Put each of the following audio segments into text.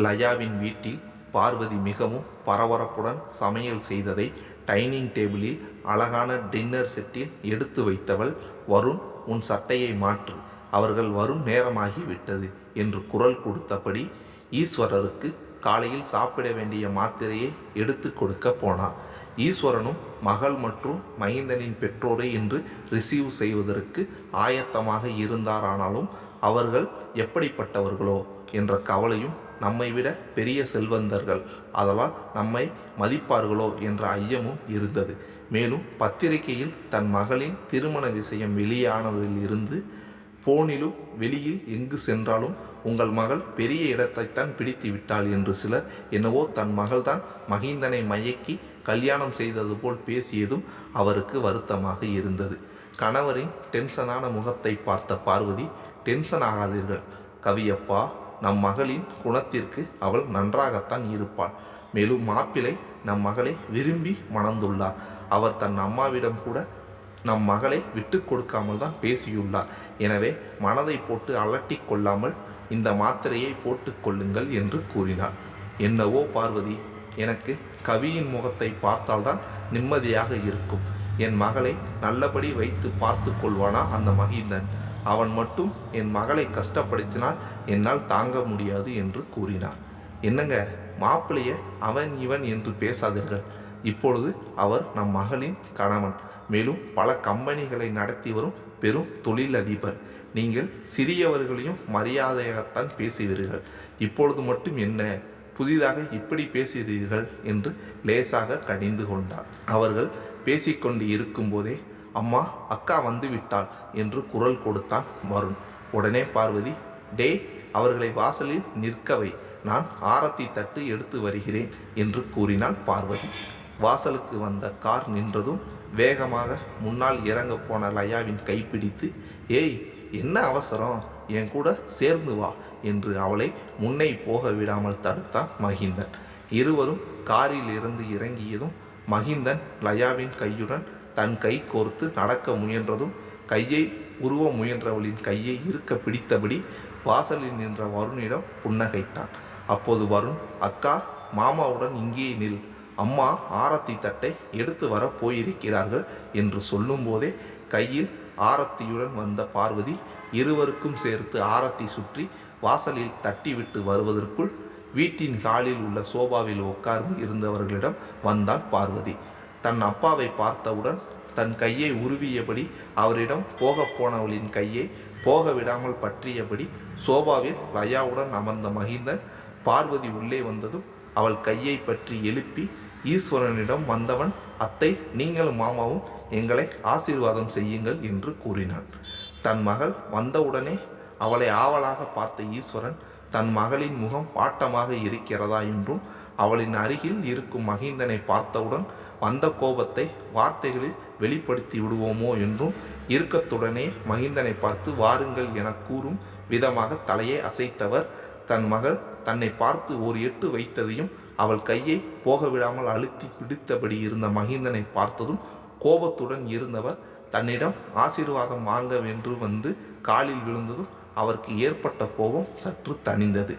லயாவின் வீட்டில் பார்வதி மிகவும் பரபரப்புடன் சமையல் செய்ததை டைனிங் டேபிளில் அழகான டின்னர் செட்டில் எடுத்து வைத்தவள் வருண் உன் சட்டையை மாற்று. அவர்கள் வரும் நேரமாகி விட்டது என்று குரல் கொடுத்தபடி ஈஸ்வரருக்கு காலையில் சாப்பிட வேண்டிய மாத்திரையை எடுத்து கொடுக்க போனார். ஈஸ்வரனும் மகள் மற்றும் மகிந்தனின் பெற்றோரை இன்று ரிசீவ் செய்வதற்கு ஆயத்தமாக இருந்தாரானாலும் அவர்கள் எப்படிப்பட்டவர்களோ என்ற கவலையும் நம்மை விட பெரிய செல்வந்தர்கள். அதனால் நம்மை மதிப்பார்களோ என்ற ஐயமும் இருந்தது. மேலும் பத்திரிகையில் தன் மகளின் திருமண விஷயம் வெளியானதில் இருந்து போனிலும் வெளியில் எங்கு சென்றாலும் உங்கள் மகள் பெரிய இடத்தைத்தான் பிடித்து விட்டாள் என்று சிலர் என்னவோ தன் மகள்தான் மகிந்தனை மயக்கி கல்யாணம் செய்தது போல் பேசியதும் அவருக்கு வருத்தமாக இருந்தது. கணவரின் டென்ஷனான முகத்தை பார்த்த பார்வதி டென்ஷன் ஆகாதீர்கள். கவியப்பா நம் மகளின் குணத்திற்கு அவள் நன்றாகத்தான் இருப்பாள். மேலும் மாப்பிள்ளை நம் மகளை விரும்பி மணந்துள்ளார். அவர் தன் அம்மாவிடம் கூட நம் மகளை விட்டு கொடுக்காமல் தான் பேசியுள்ளார். எனவே மனதை போட்டு அலட்டி கொள்ளாமல் இந்த மாத்திரையை போட்டுக்கொள்ளுங்கள் என்று கூறினார். என்னவோ பார்வதி எனக்கு கவியின் முகத்தை பார்த்தால்தான் நிம்மதியாக இருக்கும். என் மகளை நல்லபடி வைத்து பார்த்து கொள்வானா அந்த மகிந்தன்? அவன் மட்டும் என் மகளை கஷ்டப்படுத்தினால் என்னால் தாங்க முடியாது என்று கூறினார் என்னங்க மாப்பிளைய அவன் இவன் என்று பேசாதீர்கள். இப்பொழுது அவர் நம் மகளின் கணவன். மேலும் பல கம்பெனிகளை நடத்தி வரும் பெரும் தொழிலதிபர். நீங்கள் சிறியவர்களையும் மரியாதையாகத்தான் பேசுவீர்கள். இப்பொழுது மட்டும் என்ன புதிதாக இப்படி பேசுகிறீர்கள் என்று லேசாக கடிந்து கொண்டார் அவர்கள் பேசிக்கொண்டு இருக்கும்போதே அம்மா அக்கா வந்து விட்டாள் என்று குரல் கொடுத்தான் வருண். உடனே பார்வதி டே அவர்களை வாசலில் நிற்கவை. நான் ஆரத்தி தட்டு எடுத்து வருகிறேன் என்று கூறினாள் பார்வதி. வாசலுக்கு வந்த கார் நின்றதும் வேகமாக முன்னால் இறங்க போன லயாவின் கைப்பிடித்து ஏய் என்ன அவசரம்? என் கூட சேர்ந்து வா என்று அவளை முன்னே போக விடாமல் தடுத்தான் மகிந்தன். இருவரும் காரில் இருந்து இறங்கியதும் மகிந்தன் லயாவின் கையுடன் தன் கை கோர்த்து நடக்க முயன்றதும் கையை உருவ முயன்றவளின் கையை இருக்க பிடித்தபடி வாசலில் நின்ற வருணிடம் புன்னகைத்தான். அப்போது வருண் அக்கா மாமாவுடன் இங்கே நில். அம்மா ஆரத்தி தட்டை எடுத்து வர போயிருக்கிறார்கள் என்று சொல்லும்போதே கையில் ஆரத்தியுடன் வந்த பார்வதி இருவருக்கும் சேர்த்து ஆரத்தி சுற்றி வாசலில் தட்டிவிட்டு வருவதற்குள் வீட்டின் காலில் உள்ள சோபாவில் உட்கார்ந்து இருந்தவர்களிடம் வந்தாள் பார்வதி. தன் அப்பாவை பார்த்தவுடன் தன் கையை உருவியபடி அவரிடம் போக போனவளின் கையை போக விடாமல் பற்றியபடி சோபாவில் லயாவுடன் அமர்ந்த மகிந்தன் பார்வதி உள்ளே வந்ததும் அவள் கையை பற்றி எழுப்பி ஈஸ்வரனிடம் வந்தவன் அத்தை நீங்களும் மாமாவும் எங்களை ஆசீர்வாதம் செய்யுங்கள் என்று கூறினான் தன் மகள் வந்தவுடனே அவளை ஆவலாக பார்த்த ஈஸ்வரன் தன் மகளின் முகம் பாட்டமாக இருக்கிறதா? என்றும் அவளின் அருகில் இருக்கும் மகிந்தனை பார்த்தவுடன் வந்த கோபத்தை வார்த்தைகளில் வெளிப்படுத்தி விடுவோமோ என்றும் இறுக்கத்துடனே மகிந்தனை பார்த்து வாருங்கள் என கூறும் விதமாக தலையை அசைத்தவர். தன் மகள் தன்னை பார்த்து ஒரு எட்டு வைத்ததையும் அவள் கையை போக விடாமல் அழுத்தி பிடித்தபடி இருந்த மகிந்தனை பார்த்ததும் கோபத்துடன் இருந்தவர். தன்னிடம் ஆசீர்வாதம் வாங்க வென்று வந்து காலில் விழுந்ததும் அவருக்கு ஏற்பட்ட கோபம் சற்று தணிந்தது.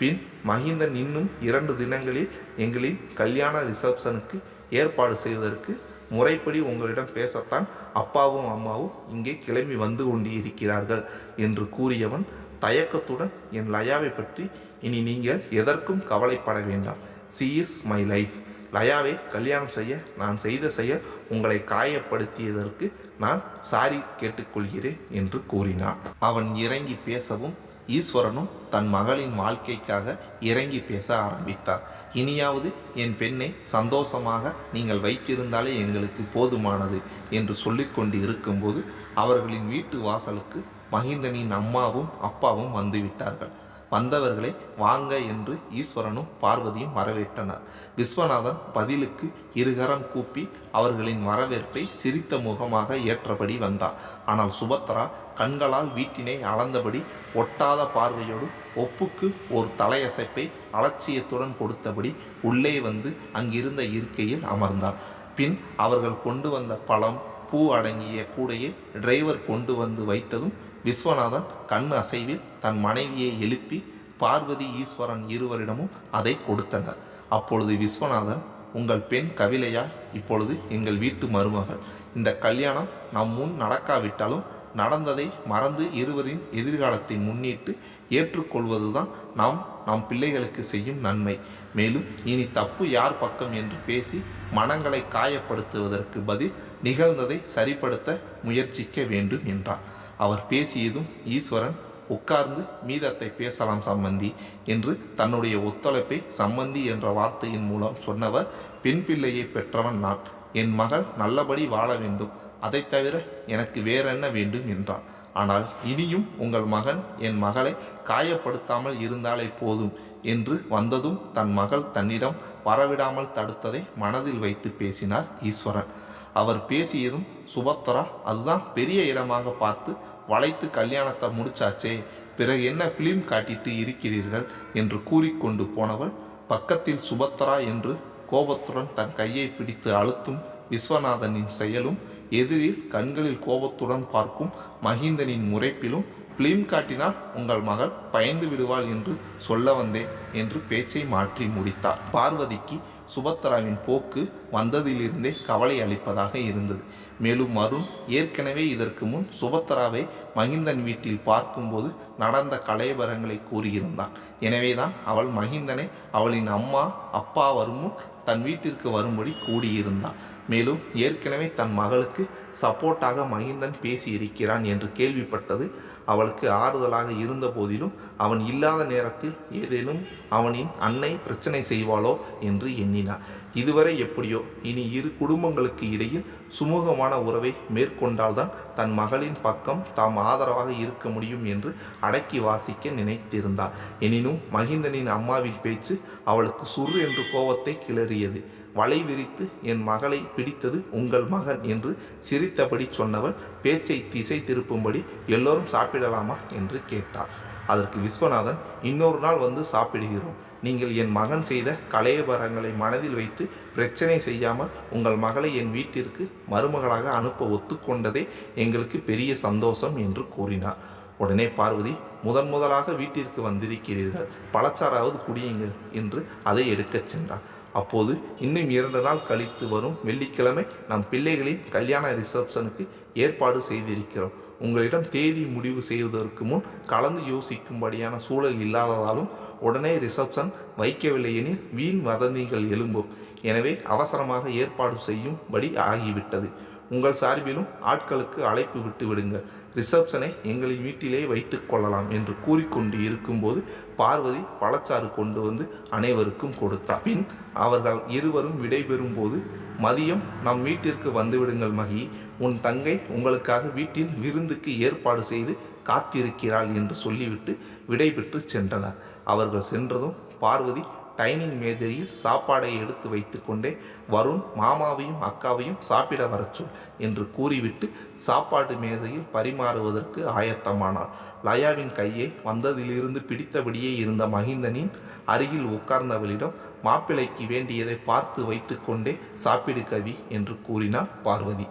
பின் மகிந்தன் இன்னும் இரண்டு தினங்களில் எங்களின் கல்யாண ரிசப்ஷனுக்கு ஏற்பாடு செய்வதற்கு முறைப்படி உங்களிடம் பேசத்தான் அப்பாவும் அம்மாவும் இங்கே கிளம்பி வந்து கொண்டு இருக்கிறார்கள் என்று கூறியவன் தயக்கத்துடன் என் லயாவை பற்றி இனி நீங்கள் எதற்கும் கவலைப்பட வேண்டாம். சி இஸ் மை லைஃப் லயாவை கல்யாணம் செய்ய நான் செய்த செயல் உங்களை காயப்படுத்தியதற்கு நான் சாரி கேட்டுக்கொள்கிறேன் என்று கூறினான். அவன் இறங்கி பேசவும் ஈஸ்வரனும் தன் மகளின் வாழ்க்கைக்காக இறங்கி பேச ஆரம்பித்தார் இனியாவது என் பெண்ணை சந்தோஷமாக நீங்கள் வைத்திருந்தாலே எங்களுக்கு போதுமானது என்று சொல்லிக்கொண்டு இருக்கும்போது அவர்களின் வீட்டு வாசலுக்கு மகிந்தனின் அம்மாவும் அப்பாவும் வந்துவிட்டார்கள் வந்தவர்களை வாங்க என்று ஈஸ்வரனும் பார்வதியும் வரவேற்றனர். விஸ்வநாதன் பதிலுக்கு இருகரம் கூப்பி அவர்களின் வரவேற்பை சிரித்த முகமாக ஏற்றபடி வந்தார். ஆனால் சுபத்ரா கண்களால் வீட்டினை அளந்தபடி ஒட்டாத பார்வையோடு ஒப்புக்கு ஒரு தலையசைப்பை அலட்சியத்துடன் கொடுத்தபடி உள்ளே வந்து அங்கிருந்த இருக்கையில் அமர்ந்தார். பின் அவர்கள் கொண்டு வந்த பழம் பூ அடங்கிய கூடையை டிரைவர் கொண்டு வந்து வைத்ததும் விஸ்வநாதன் கண் அசைவில் தன் மனைவியை எழுப்பி பார்வதி ஈஸ்வரன் இருவரிடமும் அதை கொடுத்தனர். அப்பொழுது விஸ்வநாதன் உங்கள் பெண் கவிலையா இப்பொழுது எங்கள் வீட்டு மருமகள். இந்த கல்யாணம் நம் முன் நடக்காவிட்டாலும் நடந்ததை மறந்து இருவரின் எதிர்காலத்தை முன்னிட்டு ஏற்றுக்கொள்வதுதான் நாம் நம் பிள்ளைகளுக்கு செய்யும் நன்மை. மேலும் இனி தப்பு யார் பக்கம் என்று பேசி மனங்களை காயப்படுத்துவதற்கு பதில் நிகழ்ந்ததை சரிப்படுத்த முயற்சிக்க வேண்டும் என்றார். அவர் பேசியதும் ஈஸ்வரன் உட்கார்ந்து மீதத்தை பேசலாம் சம்பந்தி என்று தன்னுடைய ஒத்துழைப்பை சம்பந்தி என்ற வார்த்தையின் மூலம் சொன்னவர் பெண் பிள்ளையை பெற்றவன் நான். என் மகள் நல்லபடி வாழ வேண்டும். அதை தவிர எனக்கு வேறென்ன வேண்டும்? என்றார். ஆனால் இனியும் உங்கள் மகன் என் மகளை காயப்படுத்தாமல் இருந்தாலே போதும் என்று வந்ததும் தன் மகள் தன்னிடம் வரவிடாமல் தடுத்ததை மனதில் வைத்து பேசினார் ஈஸ்வரன். அவர் பேசியதும் சுபத்ரா அதுதான் பெரிய இடமாக பார்த்து வளைத்து கல்யாணத்தை முடிச்சாச்சே பிறகு என்ன ஃபிலிம் காட்டிட்டு இருக்கிறீர்கள் என்று கூறிக்கொண்டு போனவள் பக்கத்தில் சுபத்ரா என்று கோபத்துடன் தன் கையை பிடித்து அழுத்தும் விஸ்வநாதனின் செயலும் எதிரில் கண்களில் கோபத்துடன் பார்க்கும் மகிந்தனின் முறைப்பிலும் பிலிம் காட்டினால் உங்கள் மகள் பயந்து விடுவாள் என்று சொல்ல வந்தேன் என்று பேச்சை மாற்றி முடித்தார். பார்வதிக்கு சுபத்ராவின் போக்கு வந்ததிலிருந்தே கவலை அளிப்பதாக இருந்தது. மேலும் அருண் ஏற்கனவே இதற்கு முன் சுபத்ராவை மகிந்தன் வீட்டில் பார்க்கும்போது நடந்த கலையபரங்களை கூறியிருந்தான். எனவேதான் அவள் மகிந்தனை அவளின் அம்மா அப்பா வரும் தன் வீட்டிற்கு வரும்படி கூடியிருந்தாள். மேலும் ஏற்கனவே தன் மகளுக்கு சப்போர்ட்டாக மகிந்தன் பேசியிருக்கிறான் என்று கேள்விப்பட்டது. அவளுக்கு ஆறுதலாக இருந்த போதிலும் அவன் இல்லாத நேரத்தில் ஏதேனும் அவனின் அன்னை பிரச்சனை செய்வாளோ என்று எண்ணினார் இதுவரை எப்படியோ இனி இரு குடும்பங்களுக்கு இடையில் சுமூகமான உறவை மேற்கொண்டால்தான் தன் மகளின் பக்கம் தாம் ஆதரவாக இருக்க முடியும் என்று அடக்கி வாசிக்க நினைத்திருந்தார் எனினும் மகிந்தனின் அம்மாவின் பேச்சு அவளுக்கு சுர் என்று கோபத்தை கிளறியது. வலை விரித்து என் மகளை பிடித்தது உங்கள் மகன் என்று சிரித்தபடி சொன்னவள் பேச்சை திசை திருப்பும்படி எல்லோரும் சாப்பிடலாமா என்று கேட்டார் அதற்கு விஸ்வநாதன் இன்னொரு நாள் வந்து சாப்பிடுகிறோம். நீங்கள் என் மகன் செய்த கலையபரங்களை மனதில் வைத்து பிரச்சனை செய்யாமல் உங்கள் மகளை என் வீட்டிற்கு மருமகளாக அனுப்ப ஒத்துக்கொண்டதே எங்களுக்கு பெரிய சந்தோஷம் என்று கூறினார். உடனே பார்வதி முதன் முதலாக வீட்டிற்கு வந்திருக்கிறீர்கள். பழச்சாராவது குடியுங்கள் என்று அதை எடுக்கச் சென்றார். அப்போது இன்னும் இரண்டு நாள் கழித்து வரும் வெள்ளிக்கிழமை நம் பிள்ளைகளின் கல்யாண ரிசப்ஷனுக்கு ஏற்பாடு செய்திருக்கிறோம். உங்களிடம் தேதி முடிவு செய்வதற்கு முன் கலந்து யோசிக்கும்படியான சூழல் இல்லாததாலும் உடனே ரிசப்ஷன் வைக்கவில்லை எனில் வீண் வதந்திகள் எழும்பும். எனவே அவசரமாக ஏற்பாடு செய்யும்படி ஆகிவிட்டது. உங்கள் சார்பிலும் ஆட்களுக்கு அழைப்பு விட்டு விடுங்கள் ரிசப்ஷனை எங்களின் வீட்டிலே வைத்து கொள்ளலாம் என்று கூறிக்கொண்டு இருக்கும்போது பார்வதி பழச்சாறு கொண்டு வந்து அனைவருக்கும் கொடுத்தார். பின் அவர்கள் இருவரும் விடைபெறும் போது மதியம் நம் வீட்டிற்கு வந்துவிடுங்கள் மகி. உன் தங்கை உங்களுக்காக வீட்டில் விருந்துக்கு ஏற்பாடு செய்து காத்திருக்கிறாள் என்று சொல்லிவிட்டு விடைபெற்று சென்றனர். அவர்கள் சென்றதும் பார்வதி டைனிங் மேஜையில் சாப்பாடை எடுத்து வைத்துக்கொண்டே வருண் மாமாவையும் அக்காவையும் சாப்பிட வரச்சொல் என்று கூறிவிட்டு சாப்பாடு மேஜையில் பரிமாறுவதற்கு ஆயத்தமானார். லயாவின் கையை வந்ததிலிருந்து பிடித்தபடியே இருந்த மகிந்தனின் அருகில் உட்கார்ந்தவளிடம் மாப்பிள்ளைக்கு வேண்டியதை பார்த்து வைத்துக்கொண்டே சாப்பிடு கவி என்று கூறினார் பார்வதி.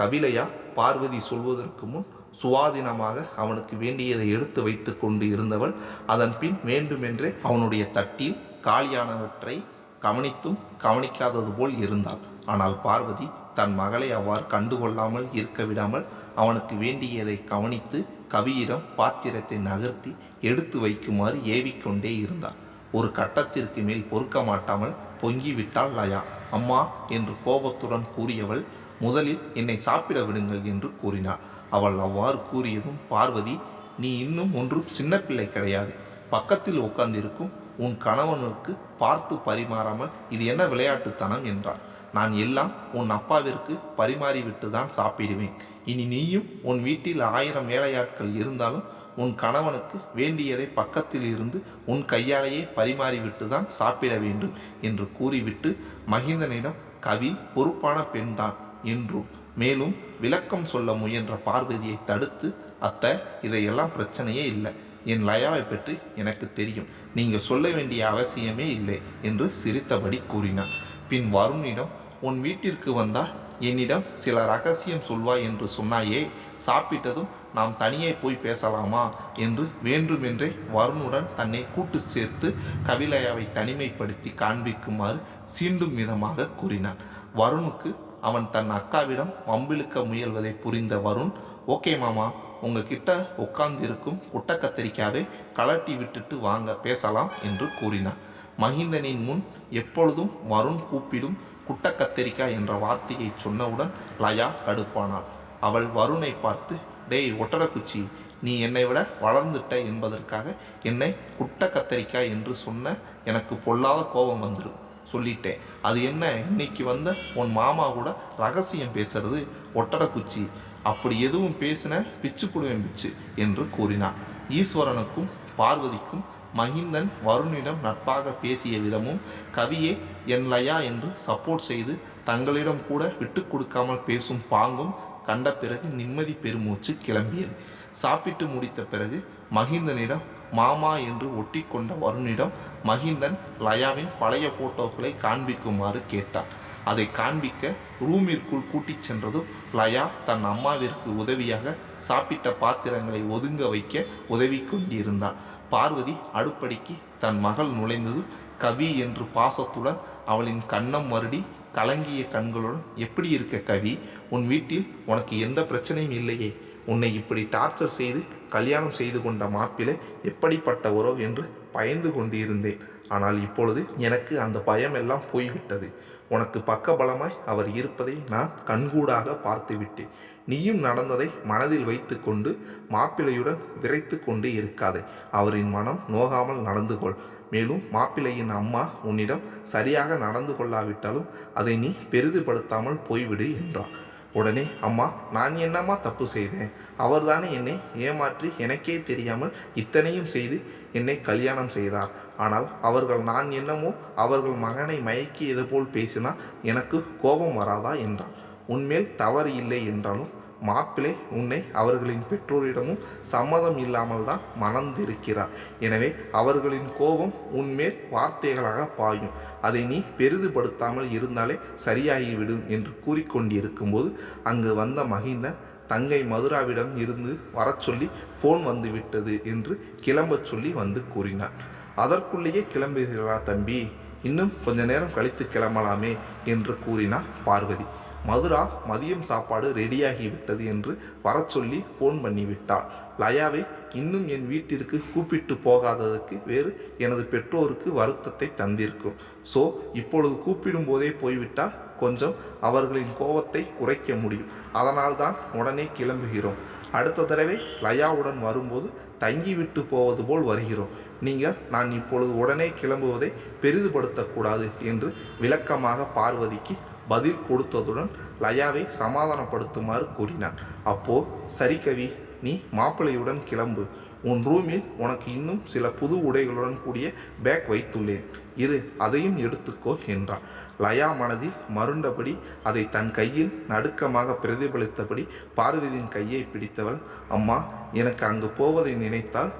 கபிலையா பார்வதி சொல்வதற்கு முன் சுவாதீனமாக அவனுக்கு வேண்டியதை எடுத்து வைத்து கொண்டு இருந்தவள் அதன் பின் வேண்டுமென்றே அவனுடைய தட்டில் காலியானவற்றை கவனித்தும் கவனிக்காதது போல் இருந்தாள். ஆனால் பார்வதி தன் மகளை அவ்வாறு கண்டுகொள்ளாமல் இருக்க விடாமல் அவனுக்கு வேண்டியதை கவனித்து கவியிடம் பாத்திரத்தை நகர்த்தி எடுத்து வைக்குமாறு ஏவிக்கொண்டே இருந்தாள். ஒரு கட்டத்திற்கு மேல் பொறுக்க மாட்டாமல் பொங்கிவிட்டாள் லயா. அம்மா என்று கோபத்துடன் கூறியவள் முதலில் என்னை சாப்பிட விடுங்கள் என்று கூறினாள். அவள் அவ்வாறு கூறியதும் பார்வதி நீ இன்னும் ஒன்றும் சின்ன பிள்ளை கிடையாது. பக்கத்தில் உட்கார்ந்திருக்கும் உன் கணவனுக்கு பார்த்து பரிமாறாமல் இது என்ன விளையாட்டுத்தனம் என்றார். நான் எல்லாம் உன் அப்பாவிற்கு பரிமாறிவிட்டு தான் சாப்பிடுவேன். இனி நீயும் உன் வீட்டில் ஆயிரம் வேலையாட்கள் இருந்தாலும் உன் கணவனுக்கு வேண்டியதை பக்கத்தில் இருந்து உன் கையாலேயே பரிமாறிவிட்டு தான் சாப்பிட வேண்டும் என்று கூறிவிட்டு மகிந்தனிடம் கவி பொறுப்பான பெண்தான் என்றும் மேலும் விளக்கம் சொல்ல முயன்ற பார்வதியை தடுத்து அத்தை இதையெல்லாம் பிரச்சனையே இல்லை. என் லயாவை பற்றி எனக்கு தெரியும். நீங்கள் சொல்ல வேண்டிய அவசியமே இல்லை என்று சிரித்தபடி கூறினார் பின் வருணிடம் உன் வீட்டிற்கு வந்தால் என்னிடம் சில ரகசியம் சொல்வாய் என்று சொன்னாயே சாப்பிட்டதும் நாம் தனியே போய் பேசலாமா? என்று வேண்டுமென்றே வருணுடன் தன்னை கூட்டு சேர்த்து கவிலையாவை தனிமைப்படுத்தி காண்பிக்குமாறு சீண்டும் விதமாக கூறினார் வருணுக்கு அவன் தன் அக்காவிடம் வம்பிழுக்க முயல்வதை புரிந்த வருண் ஓகே மாமா உங்ககிட்ட உட்கார்ந்து இருக்கும் குட்ட கத்தரிக்காவை கலட்டி விட்டுட்டு வாங்க பேசலாம் என்று கூறினார். மகிந்தனின் முன் எப்பொழுதும் வருண் கூப்பிடும் குட்ட கத்தரிக்காய் என்ற வார்த்தையை சொன்னவுடன் லயா கடுப்பானாள். அவள் வருணை பார்த்து டேய் ஒட்டடக்குச்சி நீ என்னை விட வளர்ந்துட்ட என்பதற்காக என்னை குட்ட கத்தரிக்காய் என்று சொன்ன எனக்கு பொல்லாத கோபம் வந்துடும் சொல்லிட்டேன். அது என்ன இன்னைக்கு வந்த உன் மாமா கூட ரகசியம் பேசுறது? ஒட்டடக்குச்சி அப்படி எதுவும் பேசின பிச்சு புடுவேன் பிச்சு என்று கூறினான். ஈஸ்வரனுக்கும் பார்வதிக்கும் மகிந்தன் வருணிடம் நட்பாக பேசிய விதமும் கவியே என் லயா என்று சப்போர்ட் செய்து தங்களிடம் கூட விட்டு கொடுக்காமல் பேசும் பாங்கும் கண்ட பிறகு நிம்மதி பெருமூச்சு கிளம்பியது. சாப்பிட்டு முடித்த பிறகு மகிந்தனிடம் மாமா என்று ஒட்டி கொண்ட வருணிடம் மகிந்தன் லயாவின் பழைய போட்டோக்களை காண்பிக்குமாறு கேட்டான். அதை காண்பிக்க ரூமிற்குள் கூட்டிச் சென்றதும் லயா தன் அம்மாவிற்கு உதவியாக சாப்பிட்ட பாத்திரங்களை ஒதுங்க வைக்க உதவி கொண்டிருந்தாள் பார்வதி அடுப்படிக்கு தன் மகள் நுழைந்ததும் கவி என்று பாசத்துடன் அவளின் கண்ணம் மறுடி கலங்கிய கண்களுடன் எப்படி இருக்க கவி? உன் வீட்டில் உனக்கு எந்த பிரச்சனையும் இல்லையே. உன்னை இப்படி டார்ச்சர் செய்து கல்யாணம் செய்து கொண்ட மாப்பிள்ளை எப்படிப்பட்டவரோ என்று பயந்து கொண்டிருந்தேன். ஆனால் இப்பொழுது எனக்கு அந்த பயம் எல்லாம் போய்விட்டது. உனக்கு பக்கபலமாய் அவர் இருப்பதை நான் கண்கூடாக பார்த்துவிட்டேன். நீயும் நடந்ததை மனதில் வைத்துக்கொண்டு மாப்பிள்ளையுடன் விரைத்து கொண்டு இருக்காதே. அவரின் மனம் நோகாமல் நடந்து கொள் மேலும் மாப்பிள்ளையின் அம்மா உன்னிடம் சரியாக நடந்து கொள்ளாவிட்டாலும் அதை நீ பெரிதுபடுத்தாமல் போய்விடு என்றார். உடனே அம்மா நான் என்னம்மா தப்பு செய்தேன்? அவர்தானே என்னை ஏமாற்றி எனக்கே தெரியாமல் இத்தனையும் செய்து என்னை கல்யாணம் செய்தார். ஆனால் அவர்கள் நான் என்னமோ அவர்கள் மகனை மயக்கியது போல் பேசினால் எனக்கு கோபம் வராதா? என்றார் உன்மேல் தவறு இல்லை என்றாலும் மாப்பிள்ளை உன்னை அவர்களின் பெற்றோரிடமும் சம்மதம் இல்லாமல் தான் மணந்திருக்கிறார். எனவே அவர்களின் கோபம் உன்மேல் வார்த்தைகளாக பாயும். அதை நீ பெரிதுபடுத்தாமல் இருந்தாலே சரியாகிவிடும் என்று கூறிக்கொண்டிருக்கும்போது அங்கு வந்த மகிந்தன் தங்கை மதுராவிடம் இருந்து வரச் சொல்லி ஃபோன் வந்து விட்டது என்று கிளம்பச் சொல்லி வந்து கூறினான். அதற்குள்ளேயே கிளம்புகிறா தம்பி? இன்னும் கொஞ்ச நேரம் கழித்து கிளம்பலாமே என்று கூறினார் பார்வதி. மதுரா மதியம் சாப்பாடு ரெடியாகிவிட்டது என்று வரச் சொல்லி ஃபோன் பண்ணிவிட்டாள். லயாவை இன்னும் என் வீட்டிற்கு கூப்பிட்டு போகாததற்கு வேறு எனது பெற்றோருக்கு வருத்தத்தை தந்திருக்கும். ஸோ இப்பொழுது கூப்பிடும் போதே போய்விட்டால் கொஞ்சம் அவர்களின் கோபத்தை குறைக்க முடியும். அதனால்தான் உடனே கிளம்புகிறோம். அடுத்த தடவை லயாவுடன் வரும்போது தங்கிவிட்டு போவது போல் வருகிறோம். நீங்கள் நான் இப்பொழுது உடனே கிளம்புவதை பெரிதுபடுத்தக்கூடாது என்று விளக்கமாக பார்வதிக்கு பதில் கொடுத்ததுடன் லயாவை சமாதானப்படுத்துமாறு கூறினான். அப்போ சரி கவி நீ மாப்பிள்ளையுடன் கிளம்பு. உன் ரூமில் உனக்கு இன்னும் சில புது உடைகளுடன் கூடிய பேக் வைத்துள்ளேன். இரு அதையும் எடுத்துக்கோ என்றான். லயா மனதில் மருண்டபடி அதை தன் கையில் நடுக்கமாக பிரதிபலித்தபடி பார்வதியின் கையை பிடித்தவள் அம்மா எனக்கு அங்கு போவதை நினைத்தால்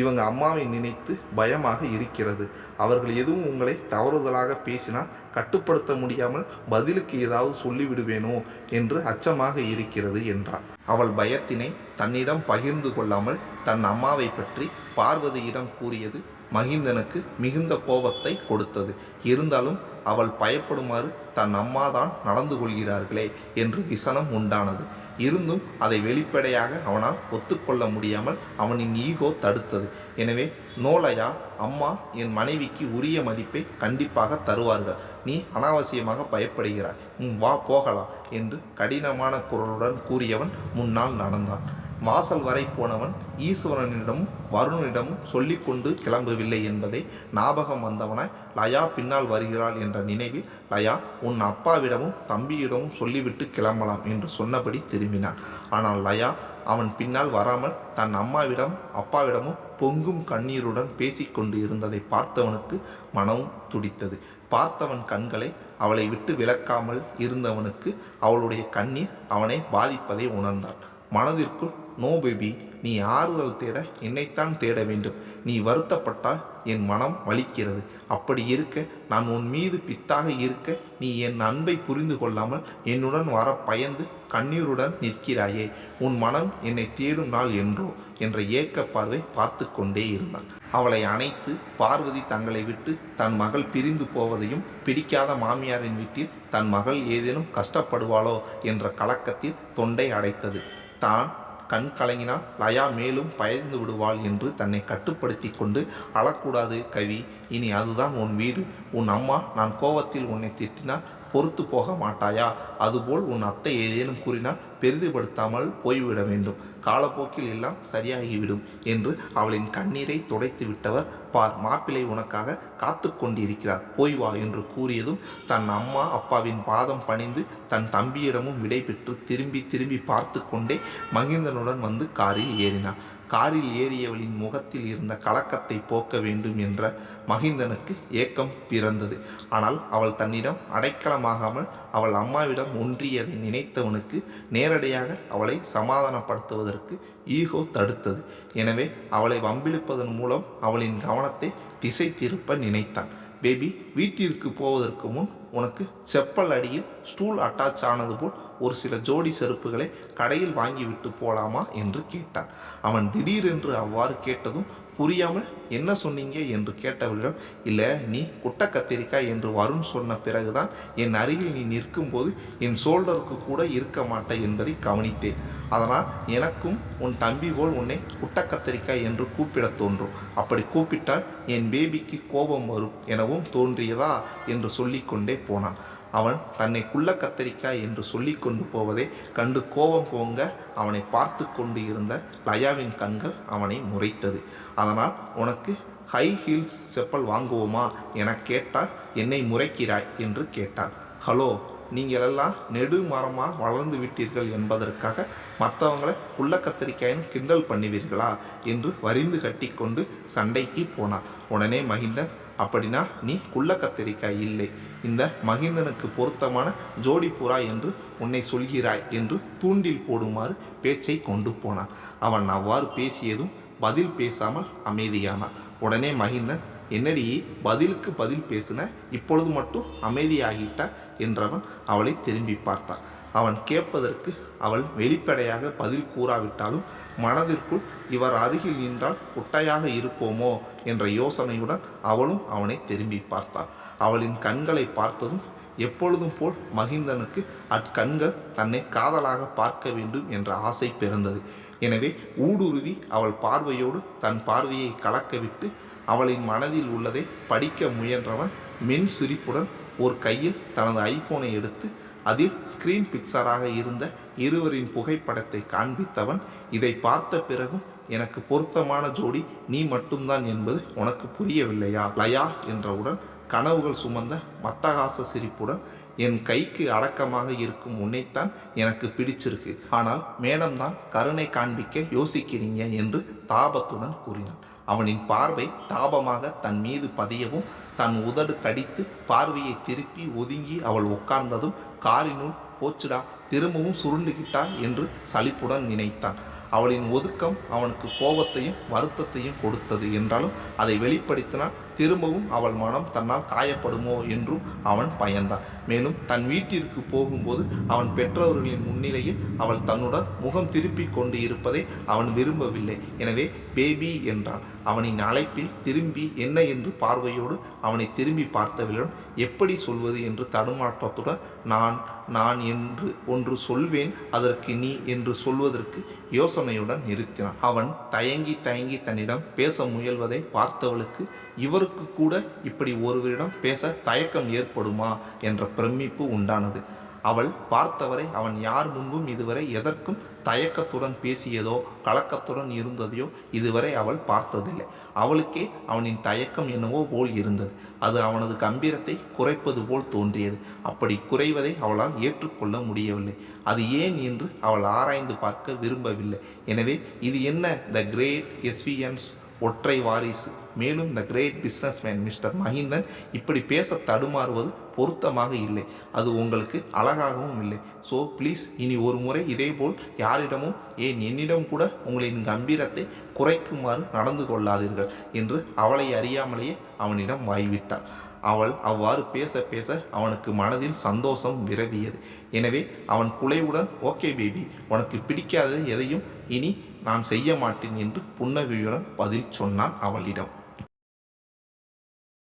இவங்க அம்மாவை நினைத்து பயமாக இருக்கிறது. அவர்கள் எதுவும் உங்களை தவறுதலாக பேசினால் கட்டுப்படுத்த முடியாமல் பதிலுக்கு ஏதாவது சொல்லிவிடுவேனோ என்று அச்சமாக இருக்கிறது என்றார் அவள் பயத்தினை தன்னிடம் பகிர்ந்து கொள்ளாமல் தன் அம்மாவை பற்றி பார்வதியிடம் கூறியது மகிந்தனுக்கு மிகுந்த கோபத்தை கொடுத்தது. இருந்தாலும் அவள் பயப்படுமாறு தன் அம்மாதான் நடந்து கொள்கிறார்களே என்று விசனம் உண்டானது. இருந்தும் அதை வெளிப்படையாக அவனால் ஒத்துக்கொள்ள முடியாமல் அவனின் ஈகோ தடுத்தது. எனவே நோலையா அம்மா என் மனைவிக்கு உரிய மதிப்பை கண்டிப்பாக தருவார்கள். நீ அனாவசியமாக பயப்படுகிறாய். உம் வா போகலாம் என்று கடினமான குரலுடன் கூறியவன் முன்னால் நடந்தான். வாசல் வரை போனவன் ஈஸ்வரனிடமும் வருணனிடமும் சொல்லிக்கொண்டு கிளம்பவில்லை என்பதை ஞாபகம் வந்தவனாய் லயா பின்னால் வருகிறாள் என்ற நினைவில் லயா உன் அப்பாவிடமும் தம்பியிடமும் சொல்லிவிட்டு கிளம்பலாம் என்று சொன்னபடி திரும்பினான். ஆனால் லயா அவன் பின்னால் வராமல் தன் அம்மாவிடம் அப்பாவிடமும் பொங்கும் கண்ணீருடன் பேசிக்கொண்டு இருந்ததை பார்த்தவனுக்கு மனமும் துடித்தது. பார்த்தவன் கண்களை அவளை விட்டு விலக்காமல் இருந்தவனுக்கு அவளுடைய கண்ணீர் அவனை பாதிப்பதை உணர்ந்தான். மனதிற்குள் நோ பேபி நீ ஆறுதல் தேட என்னைத்தான் தேட வேண்டும். நீ வருத்தப்பட்டால் என் மனம் வலிக்கிறது. அப்படி இருக்க நான் உன் மீது பித்தாக இருக்க நீ என் அன்பை புரிந்து கொள்ளாமல் என்னுடன் வர பயந்து கண்ணீருடன் நிற்கிறாயே. உன் மனம் என்னை தேடும் நாள் என்றோ என்ற ஏக்க பார்வை பார்த்து கொண்டே இருந்தான் அவளை அணைத்து பார்வதி தங்களை விட்டு தன் மகள் பிரிந்து போவதையும் பிடிக்காத மாமியாரின் வீட்டில் தன் மகள் ஏதேனும் கஷ்டப்படுவாளோ என்ற கலக்கத்தில் தொண்டை அடைத்தது. தான் கண் கலங்கினால் லயா மேலும் பயந்து விடுவாள் என்று தன்னை கட்டுப்படுத்தி கொண்டு அழக்கூடாது கவி. இனி அதுதான் உன் வீடு. உன் அம்மா நான் கோவத்தில் உன்னை திட்டினால் பொறுத்து போக மாட்டாயா? அதுபோல் உன் அத்தை ஏதேனும் கூறினால் பெரிதுபடுத்தாமல் போய்விட வேண்டும். காலப்போக்கில் எல்லாம் சரியாகிவிடும் என்று அவளின் கண்ணீரை துடைத்து விட்டவர். பார் மாப்பிள்ளை உனக்காக காத்து கொண்டிருக்கிறார் போய் வா என்று கூறியதும் தன் அம்மா அப்பாவின் பாதம் பணிந்து தன் தம்பியிடமும் விடை பெற்று திரும்பி திரும்பி பார்த்து கொண்டே மகிந்தனுடன் வந்து காரில் ஏறினார். காரில் ஏறியவளின் முகத்தில் இருந்த கலக்கத்தை போக்க வேண்டும் என்ற மகிந்தனுக்கு ஏக்கம் பிறந்தது. ஆனால் அவள் தன்னிடம் அடைக்கலமாகாமல் அவள் அம்மாவிடம் ஒன்றியதை நினைத்தவனுக்கு நேரடியாக அவளை சமாதானப்படுத்துவதற்கு ஈகோ தடுத்தது. எனவே அவளை வம்பிழுப்பதன் மூலம் அவளின் கவனத்தை திசை திருப்ப நினைத்தான். பேபி வீட்டிற்கு போவதற்கு முன் உனக்கு செப்பல் அடியில் ஸ்டூல் அட்டாச் ஆனது போல் ஒரு சில ஜோடி செருப்புகளை கடையில் வாங்கிவிட்டு போலாமா? என்று கேட்டான். அவன் திடீரென்று அவ்வாறு கேட்டதும் புரியாமல் என்ன சொன்னீங்க என்று கேட்டவளிடம் இல்லை நீ குட்ட கத்திரிக்காய் என்று வருண் சொன்ன பிறகுதான் என் அருகில் நீ நிற்கும்போது என் சோல்டருக்கு கூட இருக்க மாட்டேன் என்பதை கவனித்தேன். அதனால் எனக்கும் உன் தம்பி போல் உன்னை குட்ட கத்திரிக்காய் என்று கூப்பிடத் தோன்றும். அப்படி கூப்பிட்டால் என் பேபிக்கு கோபம் வரும் எனவும் தோன்றியதா என்று சொல்லிக்கொண்டே போனான். அவன் தன்னை குள்ள கத்தரிக்காய் என்று சொல்லி கொண்டு போவதை கண்டு கோபம் போங்க அவனை பார்த்து கொண்டு இருந்த லயாவின் கண்கள் அவனை முறைத்தது. அதனால் உனக்கு ஹை ஹீல்ஸ் செப்பல் வாங்குவோமா? என கேட்டால் என்னை முறைக்கிறாய் என்று கேட்டான். ஹலோ நீங்களெல்லாம் நெடு மரமாக வளர்ந்து விட்டீர்கள் என்பதற்காக மற்றவங்களை புள்ள கத்திரிக்காயின் கிண்டல் பண்ணுவீர்களா? என்று வரிந்து கட்டிக்கொண்டு சண்டைக்கு போனான். உடனே மகிந்தன் அப்படின்னா நீ குள்ள கத்திரிக்காய் இல்லை. இந்த மகிந்தனுக்கு பொருத்தமான ஜோடி புறா என்று உன்னை சொல்கிறாய் என்று தூண்டில் போடுமாறு பேச்சை கொண்டு போனான். அவன் அவ்வாறு பேசியதும் பதில் பேசாமல் அமைதியானான். உடனே மகிந்தன் என்னடி பதிலுக்கு பதில் பேசின? இப்பொழுது மட்டும் அமைதியாகிட்டா? என்றவன் அவளை திரும்பி பார்த்தான். அவன் கேட்பதற்கு அவள் வெளிப்படையாக பதில் கூறாவிட்டாலும் மனதிற்குள் இவர் அருகில் நின்றால் குட்டையாக இருப்போமோ? என்ற யோசனையுடன் அவளும் அவனை திரும்பி பார்த்தாள் அவளின் கண்களை பார்த்ததும் எப்பொழுதும் போல் மகிந்தனுக்கு அக்கண்கள் தன்னை காதலாக பார்க்க வேண்டும் என்ற ஆசை பிறந்தது. எனவே ஊடுருவி அவள் பார்வையோடு தன் பார்வையை கலக்கவிட்டு அவளின் மனதில் உள்ளதை படிக்க முயன்றவன் மென் சிரிப்புடன் ஒரு கையில் தனது ஐபோனை எடுத்து அதில் ஸ்கிரீன் பிக்சராக இருந்த இருவரின் புகைப்படத்தை காண்பித்தவன் இதை பார்த்த பிறகும் எனக்கு பொருத்தமான ஜோடி நீ மட்டும்தான் என்பது உனக்கு புரியவில்லையா? லயா என்றவுடன் கனவுகள் சுமந்த மத்தகாச சிரிப்புடன் என் கைக்கு அடக்கமாக இருக்கும் உன்னைத்தான் எனக்கு பிடிச்சிருக்கு. ஆனால் மேடம் தான் கருணை காண்பிக்க யோசிக்கிறீங்க என்று தாபத்துடன் கூறினான். அவனின் பார்வை தாபமாக தன் மீது பதியவும் தன் உதடு கடித்து பார்வையை திருப்பி ஒதுங்கி அவள் உட்கார்ந்ததும் காரினுள் போச்சுடா திரும்பவும் சுருண்டுகிட்டா என்று சலிப்புடன் நினைத்தான். அவளின் ஒதுக்கம் அவனுக்கு கோபத்தையும் வருத்தத்தையும் கொடுத்தது. என்றாலும் அதை வெளிப்படுத்தினால் திரும்பவும் அவள் மனம் தன்னால் காயப்படுமோ என்றும் அவன் பயந்தான். மேலும் தன் வீட்டிற்கு போகும்போது அவன் பெற்றவர்களின் முன்னிலையில் அவள் தன்னுடன் முகம் திருப்பி கொண்டு இருப்பதை அவன் விரும்பவில்லை. எனவே பேபி என்றான் அவனின் அழைப்பில் திரும்பி என்ன என்று பார்வையோடு அவனை திரும்பி பார்த்தவளிடம் எப்படி சொல்வது? என்று தடுமாற்றத்துடன் நான் நான் என்று ஒன்று சொல்வேன் அதற்கு நீ என்று சொல்வதற்கு யோசனையுடன் நிறுத்தினான். அவன் தயங்கி தயங்கி தன்னிடம் பேச முயல்வதை பார்த்தவளுக்கு இவருக்கு கூட இப்படி ஒருவரிடம் பேச தயக்கம் ஏற்படுமா? என்ற பிரமிப்பு உண்டானது. அவள் பார்த்தவரை அவன் யார் முன்பும் இதுவரை எதற்கும் தயக்கத்துடன் பேசியதோ கலக்கத்துடன் இருந்ததையோ இதுவரை அவள் பார்த்ததில்லை. அவளுக்கே அவனின் தயக்கம் என்னவோ போல் இருந்தது. அது அவனது கம்பீரத்தை குறைப்பது போல் தோன்றியது. அப்படி குறைவதை அவளால் ஏற்றுக்கொள்ள முடியவில்லை. அது ஏன் என்று அவள் ஆராய்ந்து பார்க்க விரும்பவில்லை. எனவே இது என்ன? த கிரேட் எஸ்வியன்ஸ் ஒற்றை வாரிசு. மேலும் இந்த கிரேட் பிஸ்னஸ்மேன் மிஸ்டர் மஹிந்தன் இப்படி பேச தடுமாறுவது பொருத்தமாக இல்லை. அது உங்களுக்கு அழகாகவும் இல்லை. ஸோ ப்ளீஸ் இனி ஒரு முறை இதேபோல் யாரிடமும் ஏன் என்னிடம் கூட உங்களின் கம்பீரத்தை குறைக்குமாறு நடந்து கொள்ளாதீர்கள் என்று அவளை அறியாமலேயே அவனிடம் வாய்விட்டாள். அவள் அவ்வாறு பேச பேச அவனுக்கு மனதில் சந்தோஷம் விரவியது. எனவே அவன் குலைவுடன் ஓகே பேபி உனக்கு பிடிக்காத எதையும் இனி நான் செய்ய மாட்டேன் என்று புன்னகையுடன் பதில் சொன்னான் அவளிடம்.